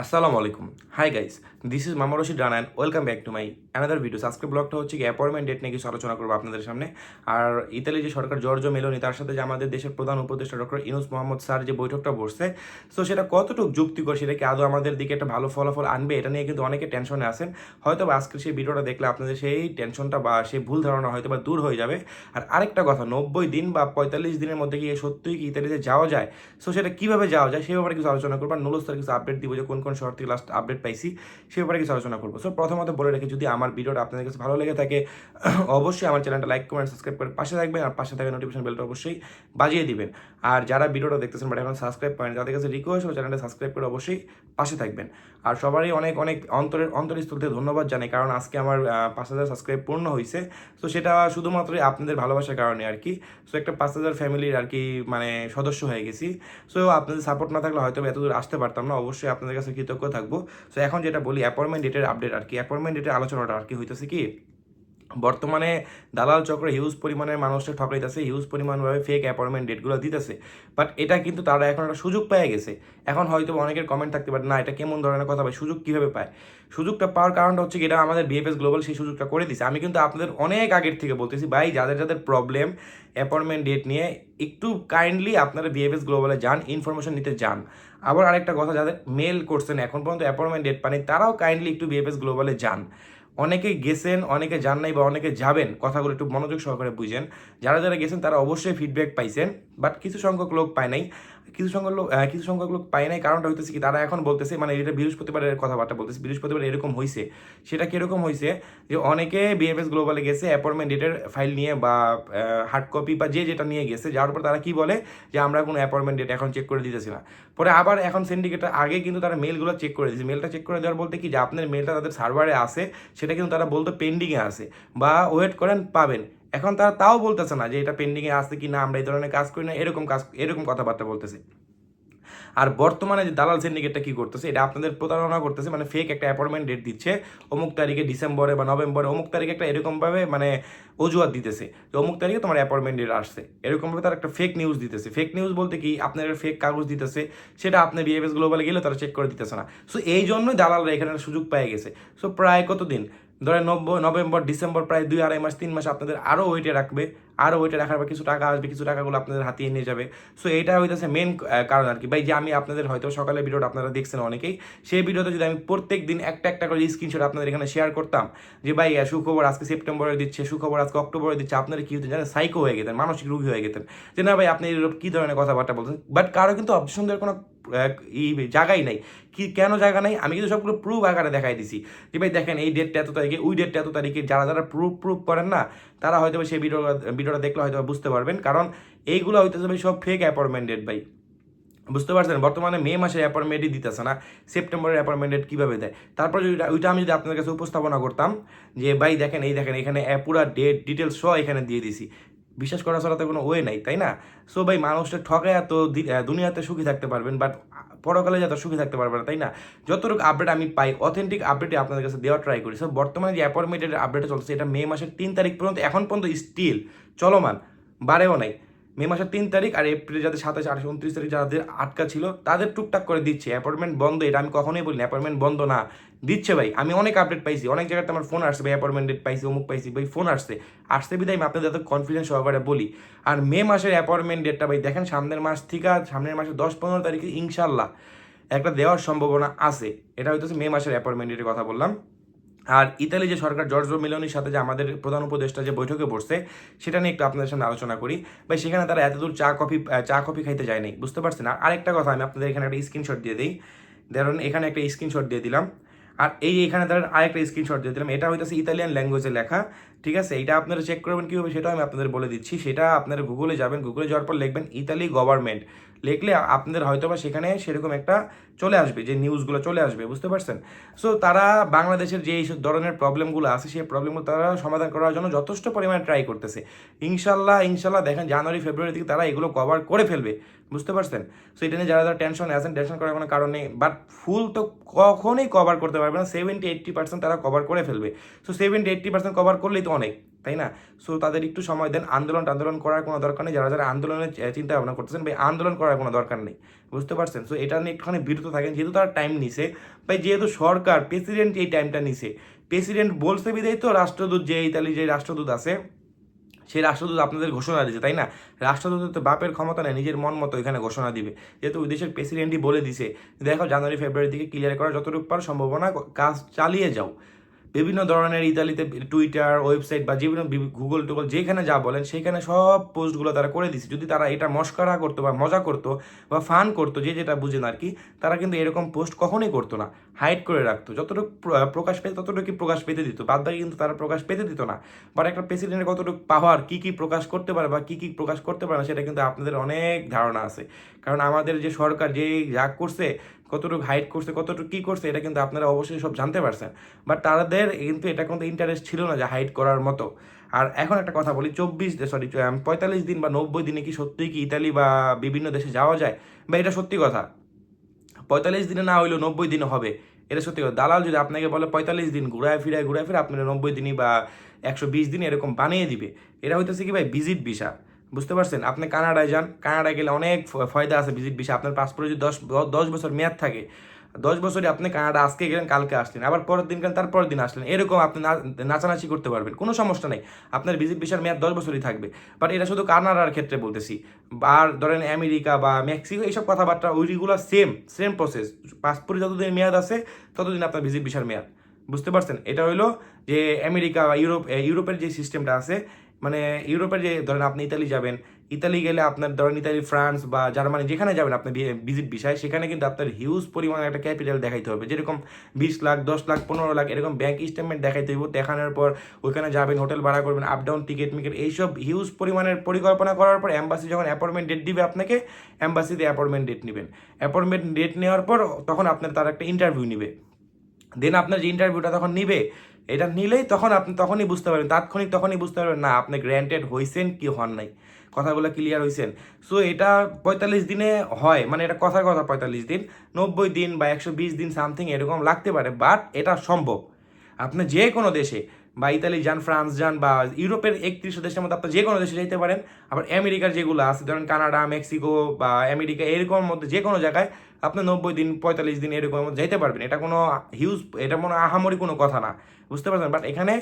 আসসালামু আলাইকুম। Hi guys this is মামা Rashid রানায়ন welcome back to my another video আজকের ব্লগটা হচ্ছে কি অ্যাপয়েন্টমেন্ট ডেট নিয়ে কিছু আলোচনা করব আপনাদের সামনে। আর ইতালি যে সরকার জর্জ মেলোনি তার সাথে যে আমাদের দেশের প্রধান উপদেষ্টা ডক্টর ইনুস মোহাম্মদ স্যার যে বৈঠকটা বসছে সো সেটা কতটুকু যুক্তিকর সেটা কি আদৌ আমাদের দিকে একটা ভালো ফলাফল আনবে, এটা নিয়ে কিন্তু অনেকে টেনশনে আছেন। হয়তো বা আজকের সেই ভিডিওটা দেখলে আপনাদের সেই টেনশনটা বা সেই ভুল ধারণা হয়তো বা দূর হয়ে যাবে। আর আরেকটা কথা, নব্বই দিন বা পঁয়তাল্লিশ দিনের মধ্যে কি সত্যিই কি ইতালিতে যাওয়া যায়? সো সেটা কীভাবে যাওয়া যায় সে ব্যাপারে কিছু আলোচনা করব। আর নুলস্তার কিছু আপডেট দিব যে কোন কোন শহর থেকে লাস্ট আপডেট পাইছি, সে ব্যাপারে কিছু আলোচনা করব। সো প্রথমত বলে রেখে, যদি আমার ভিডিওটা আপনাদের কাছে ভালো লেগে থাকে, অবশ্যই আমার চ্যানেলটা লাইক কমেন্ট সাবস্ক্রাইব করে পাশে থাকবেন আর পাশে থাকা নোটিফিকেশন বেলটা অবশ্যই বাজিয়ে দিবেন। আর যারা ভিডিওটা দেখতেছেন বাট এখন সাবস্ক্রাইব করেন তাদের কাছে রিকোয়েস্ট হবে চ্যানেলটা সাবস্ক্রাইব করে অবশ্যই পাশে থাকবেন। আর সবারই অনেক অনেক অন্তরের, অন্তরস্থল থেকে ধন্যবাদ জানাই, কারণ আজকে আমার পাঁচ হাজার সাবস্ক্রাইব পূর্ণ হয়েছে তো সেটা শুধুমাত্রই আপনাদের ভালোবাসার কারণে আর কি। সো একটা পাঁচ হাজার ফ্যামিলির আর কি মানে সদস্য হয়ে গেছি। সো আপনাদের সাপোর্ট না থাকলে হয়তো এত দূর আসতে পারতাম না। অবশ্যই আপনাদের কাছে কৃতজ্ঞ থাকব। সো এখন যেটা বলি অ্যাপয়েন্টমেন্ট ডেটের আপডেট আর কি। অ্যাপয়েন্টমেন্ট ডেটের আলোচনাটা আর কি হইতেছে কি? বর্তমানে দালাল চক্র হিউজ পরিমাণের মানুষকে ঠকাইতেছে হিউজ পরিমাণভাবে ফেক অ্যাপয়েন্টমেন্ট ডেটগুলো দিতেছে। বাট এটা কিন্তু তারা এখন একটা সুযোগ পেয়ে গেছে। এখন হয়তো অনেকের কমেন্ট থাকতে পারে, না, এটা কেমন ধরনের কথা ভাই? সুযোগ কীভাবে পায়? সুযোগটা পাওয়ার কারণটা হচ্ছে এটা আমাদের বিএফএস গ্লোবাল সেই সুযোগটা করে দিছে। আমি কিন্তু আপনাদের অনেক আগের থেকে বলতেছি, ভাই, যাদের যাদের প্রবলেম অ্যাপয়েন্টমেন্ট ডেট নিয়ে একটু কাইন্ডলি আপনারা বিএফএস গ্লোবালে যান ইনফরমেশন নিতে যান। আবার আরেকটা কথা, যাদের মেল করছেন, এখন পর্যন্ত অ্যাপয়েন্টমেন্ট ডেট পানি তারাও কাইন্ডলি একটু বিএফএস গ্লোবালে যান। অনেকে গেছেন, অনেকে যান নাই বা অনেকে যাবেন, কথাগুলো একটু মনোযোগ সহকারে বুঝেন। যারা যারা গেছেন তারা অবশ্যই ফিডব্যাক পাইছেন বাট কিছু সংখ্যক লোক পায় নাই। কিছু সংখ্যক লোক কিছু সংখ্যক লোক পায় নাই। কারণটা হইতেছে কি, তারা এখন বলতেছে মানে এটা বৃহস্পতিবারের কথাবার্তা বলতেছে, বৃহস্পতিবার এরকম হয়েছে সেটা কীরকম হয়েছে যে অনেকে বিএফএস গ্লোবালে গেছে অ্যাপয়েন্টমেন্ট ডেটের ফাইল নিয়ে বা হার্ড কপি বা যে যেটা নিয়ে গেছে, যার পর তারা কি বলে যে আমরা কোনো অ্যাপয়েন্টমেন্ট ডেট এখন চেক করে দিতেছি না। পরে আবার এখন সিন্ডিকেটের আগে কিন্তু তারা মেলগুলো চেক করে দিয়েছে। মেলটা চেক করে দেওয়ার বলতে কি যে আপনার মেলটা তাদের সার্ভারে আছে, সেটা কিন্তু তারা বলতো পেন্ডিংয়ে আছে, বা ওয়েট করেন, পাবেন। এখন তারা তাও বলতেছে না যে এটা পেন্ডিংয়ে আছে কি না আমরা এই ধরনের কাজ করি না, এরকম কাজ, এরকম কথাবার্তা বলতেছে। আর বর্তমানে যে দালাল সিন্ডিকেটটা কি করতেছে, এটা আপনাদের প্রতারণা করতেছে মানে ফেক একটা অ্যাপয়েন্টমেন্ট ডেট দিচ্ছে, অমুক তারিখে ডিসেম্বরে বা নভেম্বরে অমুক তারিখে একটা এরকমভাবে মানে অজুহাত দিতেছে যে অমুক তারিখে তোমার অ্যাপয়েন্টমেন্ট ডেট আসছে। এরকমভাবে তার একটা ফেক নিউজ দিতেছে। ফেক নিউজ বলতে কি, আপনার ফেক কাগজ দিতেছে, সেটা আপনার বিএফএস গ্লোবালে গেলে তারা চেক করে দিতেছে না। সো এই জন্যই দালালরা এখানে সুযোগ পেয়ে গেছে। সো প্রায় কতদিন? ধরেন নব্বই নভেম্বর, ডিসেম্বর প্রায় দুই আড়াই মাস, তিন মাস আপনাদের আরও ওয়েটে রাখবে। আরও ওয়েটে রাখার পর কিছু টাকা আসবে, কিছু টাকাগুলো আপনাদের হাতিয়ে নিয়ে যাবে। সো এটা হইতেছে মেন কারণ আর কি ভাই, যে আমি আপনাদের হয়তো সকালে ভিডিওটা আপনারা দেখছেন অনেকেই, সেই ভিডিওতে যদি আমি প্রত্যেক দিন একটা একটা করে স্ক্রিনশট আপনাদের এখানে শেয়ার করতাম, যে ভাই সুখবর আজকে সেপ্টেম্বরে দিচ্ছে, সুখবর আজকে অক্টোবরে দিচ্ছে, আপনারা কি হতেন জানেন? সাইকো হয়ে গেতেন, মানসিক রোগী হয়ে গেতেন। যে না ভাই, আপনি এরকম কী ধরনের কথাবার্তা বলছেন বাট কারও কিন্তু অবজেকশন কোনো জায়গাই নাই। কি, কেন জায়গা নাই? আমি কিন্তু সবগুলো প্রুফ আকারে দেখাই দিছি। যে ভাই দেখেন, এই ডেটটা এত তারিখে, ওই ডেটটা এত তারিখে যারা যারা প্রুফ প্রুফ করেন না, তারা হয়তো সেই ভিডিওটা ভিডিওটা দেখলে হয়তো বুঝতে পারবেন। কারণ এইগুলো হয়তো ভাই সব ফেক অ্যাপয়েন্টমেন্ট ডেট ভাই। বুঝতে পারছেন? বর্তমানে মে মাসের অ্যাপয়েন্টমেন্টই দিতেছে না। সেপ্টেম্বরের অ্যাপয়েন্টমেন্ট ডেট কীভাবে দেয়? তারপর যদি ওইটা আমি যদি আপনাদের কাছে উপস্থাপনা করতাম, যে ভাই দেখেন, এই দেখেন, এখানে পুরা ডেট ডিটেলস সহ এখানে দিয়ে দিছি। বিশ্বাস করা ছাড়া তো কোনো ওয়ে নাই, তাই না? সো ভাই, মানুষটা ঠকায় তো দুনিয়াতে সুখী থাকতে পারবেন বাট পরকালে যাতে সুখী থাকতে পারবে না, তাই না? যতটুকু আপডেট আমি পাই অথেন্টিক আপডেটে আপনাদের কাছে দেওয়া ট্রাই করি। সো বর্তমানে যে অ্যাপয়েন্টমেন্টের আপডেট চলছে, এটা মে মাসের তিন তারিখ পর্যন্ত, এখন পর্যন্ত স্টিল চলমান বাড়েও নাই। মে মাসের তিন তারিখ আর এপ্রিল যাদের সাতাশ, আঠাশ, উনত্রিশ তারিখ যাদের আটকা ছিল, তাদের টুকটাক করে দিচ্ছে। অ্যাপয়েন্টমেন্ট বন্ধ, এটা আমি কখনোই বলি অ্যাপয়েন্টমেন্ট বন্ধ না। দিচ্ছে ভাই। আমি অনেক আপডেট পাইছি। অনেক জায়গাতে আমার ফোন আসছে ভাই, অ্যাপয়েন্টমেন্ট পাইছি, অমুক পাইছি। ভাই, ফোন আসছে। আসতে বিধায় আমি আপনাদের এত কনফিডেন্স সহকারে বলি। আর মে মাসের অ্যাপয়েন্টমেন্ট ডেটটা ভাই, দেখেন সামনের মাস থেকে সামনের মাসের দশ, পনেরো তারিখে ইনশাল্লাহ একটা দেওয়ার সম্ভাবনা আছে। এটা হইতেছে মে মাসের অ্যাপয়েন্টমেন্ট ডেটের কথা বললাম। আর ইতালি যে সরকার জর্জ মিলনির সাথে যে আমাদের প্রধান উপদেষ্টা যে বৈঠকে বসছে, সেটা নিয়ে একটু আপনাদের সামনে আলোচনা করি। বা সেখানে তারা এতদূর চা কফি চা কফি খাইতে যায়নি, বুঝতে পারছেন? না আরেকটা কথা, আমি আপনাদের এখানে একটা স্ক্রিনশট দিয়ে দিই। ধরুন, এখানে একটা স্ক্রিনশট দিয়ে দিলাম। আর এই এখানে ধরেন আরেকটা স্ক্রিনশট দিয়ে দিলাম। এটা হইতেছে ইতালিয়ান ল্যাঙ্গুয়েজে লেখা, ঠিক আছে? এটা আপনারা চেক করবেন কীভাবে, সেটাও আমি আপনাদের বলে দিচ্ছি। সেটা আপনারা গুগলে যাবেন। গুগলে যাওয়ার পর লিখবেন ইতালি গভর্নমেন্ট লিখলে আপনাদের হয়তো বা সেখানে সেরকম একটা চলে আসবে, যে নিউজগুলো চলে আসবে, বুঝতে পারছেন? সো তারা বাংলাদেশের যে এই ধরনের প্রবলেমগুলো আছে, সেই প্রবলেমগুলো তারা সমাধান করার জন্য যথেষ্ট পরিমাণে ট্রাই করতেছে। ইনশাল্লাহ ইনশাল্লাহ, দেখেন জানুয়ারি ফেব্রুয়ারি থেকে তারা এগুলো কভার করে ফেলবে। বুঝতে পারছেন? সো এটা নিয়ে যারা যারা টেনশনে আছেন টেনশন করার কোনো কারণ নেই। বাট ফুল তো কখনোই কভার করতে পারবে না। সেভেন্টি এইট্টি পার্সেন্ট তারা কভার করে ফেলবে। So seventy eighty percent cover করলেই তো অনেক, তাই না? সো তাদের একটু সময় দেন। আন্দোলন আন্দোলন করার কোনো দরকার নেই। যারা যারা আন্দোলনের চিন্তা ভাবনা করতেছেন, ভাই, আন্দোলন করার কোনো দরকার নেই। বুঝতে পারছেন? সো এটা নিয়ে একটুখানি বিরত থাকেন। যেহেতু তারা টাইম নিছে, ভাই, যেহেতু সরকার প্রেসিডেন্ট এই টাইমটা নিছে। প্রেসিডেন্ট বলছে বিদায় তো রাষ্ট্রদূত যে ইতালি যে রাষ্ট্রদূত আছে সেই রাষ্ট্রদূত আপনাদের ঘোষণা দিয়েছে, তাই না? রাষ্ট্রদূত তো বাপের ক্ষমতা নেই, নিজের মন মতো এখানে ঘোষণা দিবে। যেহেতু ওই দেশের প্রেসিডেন্টই বলে দিছে, দেখো, জানুয়ারি, ফেব্রুয়ারি দিকে ক্লিয়ার করার যতটুকু পারো সম্ভাবনা, কাজ চালিয়ে যাও। বিভিন্ন ধরনের ইতালিতে টুইটার ওয়েবসাইট বা বিভিন্ন গুগল টুগল যেখানে যা বলেন, সেখানে সব পোস্টগুলো তারা করে দিছে। যদি তারা এটা মস্করা করতো বা মজা করতো বা ফান করতো, যে যেটা বুঝেন আর কি, তারা কিন্তু এরকম পোস্ট কখনোই করতো না। হাইড করে রাখতো। যতটুকু প্রকাশ পেতে ততটুকু প্রকাশ পেতে দিত। বাদ বাকি কিন্তু তারা প্রকাশ পেতে দিত না। বাট একটা প্রেসিডেন্টের কতটুকু পাওয়ার কি কি প্রকাশ করতে পারে বা কি কি প্রকাশ করতে পারে না, সেটা কিন্তু আপনাদের অনেক ধারণা আছে। কারণ আমাদের যে সরকার যে যা করছে কতটুকু হাইট করছে, কতটুকু কি করছে, এটা কিন্তু আপনারা অবশ্যই সব জানতে পারছেন। বাট তাদের কিন্তু এটা কিন্তু ইন্টারেস্ট ছিল না যে হাইট করার মতো। আর এখন একটা কথা বলি, চব্বিশ সরি পঁয়তাল্লিশ দিন বা নব্বই দিনে কি সত্যিই কি ইতালি বা বিভিন্ন দেশে যাওয়া যায়? বা এটা সত্যি কথা। পঁয়তাল্লিশ দিনে না হইলেও নব্বই দিনে হবে। এটা সত্যি কথা। দালাল যদি আপনাকে বলে পঁয়তাল্লিশ দিন ঘুরায় ফিরায়, ঘুরায় ফিরে আপনার নব্বই দিনই বা একশো বিশ দিন এরকম বানিয়ে দিবে। এটা হইতেছে কি ভাই ভিজিট ভিসা বুঝতে পারছেন? আপনি কানাডায় যান, কানাডায় গেলে অনেক ফায়দা আছে, ভিজিট ভিসা আপনার পাসপোর্টে যদি দশ দশ বছর মেয়াদ থাকে, দশ বছরে আপনি কানাডা আজকে গেলেন, কালকে আসলেন, আবার পরের দিন গেলেন, তারপরের দিন আসলেন। এরকম আপনি নাচানাচি করতে পারবেন, কোনো সমস্যা নেই। আপনার ভিজিট ভিসার মেয়াদ দশ বছরই থাকবে। বাট এটা শুধু কানাডার ক্ষেত্রে বলতেছি। আর ধরেন আমেরিকা বা মেক্সিকো, এইসব কথাবার্তা ওই ওইগুলো সেম সেম প্রসেস পাসপোর্টে যতদিন মেয়াদ আছে, ততদিন আপনার ভিজিট ভিসার মেয়াদ। বুঝতে পারছেন? এটা হইল যে আমেরিকা বা ইউরোপ ইউরোপের যে সিস্টেমটা আছে মানে ইউরোপের যে, ধরেন আপনি ইতালি যাবেন, ইতালি গেলে আপনার ধরেন ইতালি, ফ্রান্স বা জার্মানি, যেখানে যাবেন আপনি ভিজিট বিষয় সেখানে কিন্তু আপনার হিউজ পরিমাণে একটা ক্যাপিটাল দেখাইতে হবে। যেরকম বিশ লাখ, দশ লাখ, পনেরো লাখ এরকম ব্যাংক স্টেটমেন্ট দেখাইতে হবে দেখানোর পর ওইখানে যাবেন হোটেল ভাড়া করবেন আপ ডাউন টিকিট মিকেট এইসব হিউজ পরিমাণের পরিকল্পনা করার পর অ্যাম্বাসি যখন অ্যাপয়েন্টমেন্ট ডেট দিবে আপনাকে অ্যাম্বাসিতে অ্যাপয়েন্টমেন্ট ডেট নেবেন। অ্যাপয়েন্টমেন্ট ডেট নেওয়ার পর তখন আপনার তার একটা ইন্টারভিউ নিবে। দেন আপনার যে ইন্টারভিউটা তখন নিবে, এটা নিলেই তখন আপনি তখনই বুঝতে পারবেন, তাৎক্ষণিক তখনই বুঝতে পারবেন, না, আপনি গ্র্যান্টেড হয়েছেন কি হন নাই। কথাগুলো ক্লিয়ার হয়েছেন সো এটা পঁয়তাল্লিশ দিনে হয় মানে এটা কথার কথা পঁয়তাল্লিশ দিন, নব্বই দিন বা একশো বিশ দিন সামথিং এরকম লাগতে পারে বাট এটা সম্ভব। আপনি যে কোনো দেশে বা ইতালি যান, ফ্রান্স যান বা ইউরোপের একত্রিশ দেশের মধ্যে আপনি যে কোনো দেশে যেতে পারেন। আবার আমেরিকার যেগুলো আছে, ধরেন কানাডা, মেক্সিকো বা আমেরিকা এরকম মধ্যে যে কোনো জায়গায় আপনি নব্বই দিন, পঁয়তাল্লিশ দিন এরকম মধ্যে যেতে পারবেন। এটা কোনো হিউজ এটা কোনো আহামরি কোনো কথা না। বুঝতে পারছেন? বাট এখানে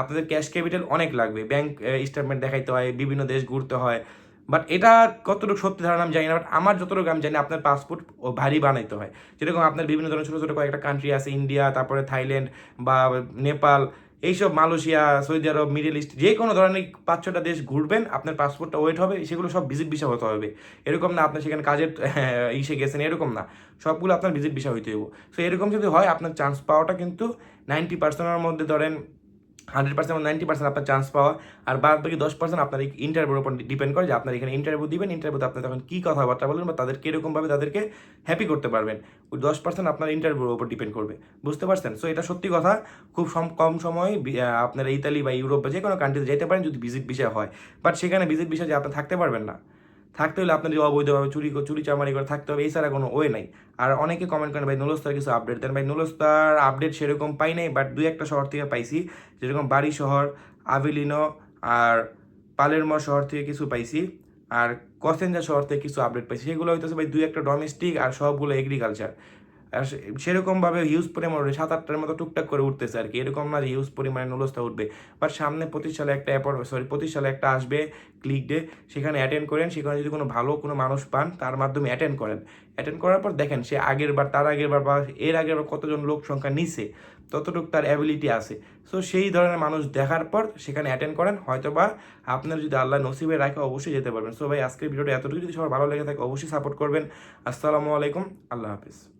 আপনাদের ক্যাশ ক্যাপিটাল অনেক লাগবে। ব্যাংক স্টেটমেন্ট দেখাইতে হয়, বিভিন্ন দেশ ঘুরতে হয়। বাট এটা কতটুকু সত্যি ধারণা আমি জানি না। বাট আমার যতটুকু আমি জানি, আপনার পাসপোর্ট ভারী বানাইতে হয়। যেরকম আপনার বিভিন্ন ধরনের ছোটো ছোটো কয়েকটা কান্ট্রি আছে ইন্ডিয়া তারপরে থাইল্যান্ড বা নেপাল এইসব Malaysia, Saudi Arab, Middle East, যে কোনো ধরনের পাঁচ ছটা দেশ ঘুরবেন, আপনার পাসপোর্টটা ওয়েট হবে, সেগুলো সব ভিজিট ভিসা হতে হবে। এরকম না আপনার সেখানে কাজের, ইসে গেছেন, এরকম না। সবগুলো আপনার ভিজিট ভিসা হইতে হবে সো এরকম যদি হয়, আপনার চান্স পাওয়াটা কিন্তু নাইনটি পার্সেন্টের মধ্যে ধরেন হান্ড্রেড পার্সেন্ট নাইনটি পার্সেন্ট আপনার চান্স পাওয়া। আর বাদ বাকি দশ পার্সেন্ট আপনার ইন্টারভিউর উপর ডিপেন্ড করে যে আপনার এখানে ইন্টারভিউ দিবেন ইন্টারভিউতে আপনি তখন কী কথাবার্তা বলবেন বা তাদের কীরকমভাবে তাদেরকে হ্যাপি করতে পারবেন। ওই দশ পার্সেন্ট আপনার ইন্টারভিউর উপর ডিপেন্ড করবে। বুঝতে পারছেন? সো এটা সত্যি কথা। খুব কম সময় আপনার ইতালি বা ইউরোপ বা যে কোনো কান্ট্রিতে যেতে পারেন যদি ভিজিট বিষয় হয়। বাট সেখানে ভিজিট বিষয় যে আপনি থাকতে পারবেন না। থাকতে হলে আপনার যে অবৈধভাবে চুরি চুরি চামারি করে থাকতে হবে, এছাড়া কোনো ওয়ে নাই। আর অনেকে কমেন্ট করেন, ভাই নুলস্তার কিছু আপডেট দেন। ভাই, নুলস্তার আপডেট সেরকম পাই নাই বাট দুই একটা শহর থেকে পাইছি। যেরকম বাড়ি শহর, আভিলিনো আর পালেরমো শহর থেকে কিছু পাইছি। আর কসেঞ্জা শহর থেকে কিছু আপডেট পাইছি। সেগুলো হইতেছে ভাই দুই একটা ডোমেস্টিক আর সবগুলো এগ্রিকালচার আর সেরকমভাবে হিউজ পরিমাণ উঠে সাত আটটার মতো টুকটাক করে উঠতেছে আর কি। এরকম না যে হিউজ পরিমাণে নুলস্তা উঠবে। বাট সামনে পঁচিশ সালে একটা সরি পঁচিশ সালে একটা আসবে ক্লিক ডে সেখানে অ্যাটেন্ড করেন। সেখানে যদি কোনো ভালো কোনো মানুষ পান, তার মাধ্যমে অ্যাটেন্ড করেন। অ্যাটেন্ড করার পর দেখেন, সে আগের বার, তার আগের বার বা এর আগের বার কতজন লোক সংখ্যা নিছে, ততটুকু তার অ্যাবিলিটি আছে। সো সেই ধরনের মানুষ দেখার পর সেখানে অ্যাটেন্ড করেন। হয়তো বা আপনার যদি আল্লাহ নসিবে রাখে, অবশ্যই যেতে পারবেন। সো ভাই, আজকের ভিডিওটা এতটুকু যদি সবার ভালো লেগে থাকে, অবশ্যই সাপোর্ট করবেন। আসসালামু আলাইকুম। আল্লাহ হাফিজ।